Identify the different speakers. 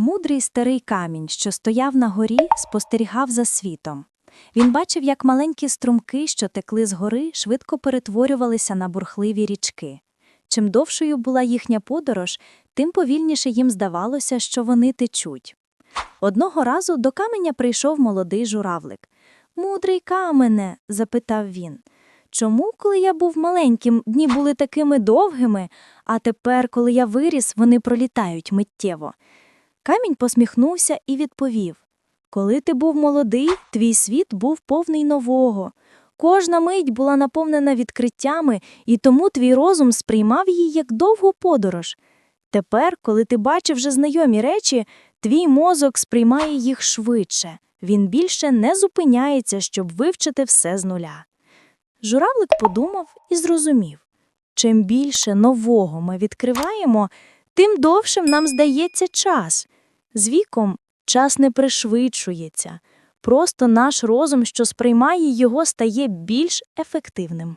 Speaker 1: Мудрий старий камінь, що стояв на горі, спостерігав за світом. Він бачив, як маленькі струмки, що текли з гори, швидко перетворювалися на бурхливі річки. Чим довшою була їхня подорож, тим повільніше їм здавалося, що вони течуть. Одного разу до каменя прийшов молодий журавлик. Мудрий камене, запитав він. Чому, коли я був маленьким, дні були такими довгими, а тепер, коли я виріс, вони пролітають миттєво? Камінь посміхнувся і відповів: Коли ти був молодий, твій світ був повний нового. Кожна мить була наповнена відкриттями, і тому твій розум сприймав її як довгу подорож. Тепер, коли ти бачив вже знайомі речі, твій мозок сприймає їх швидше. Він більше не зупиняється, щоб вивчити все з нуля. Журавлик подумав і зрозумів: чим більше нового ми відкриваємо, тим довшим нам здається час. З віком час не пришвидшується, просто наш розум, що сприймає його, стає більш ефективним.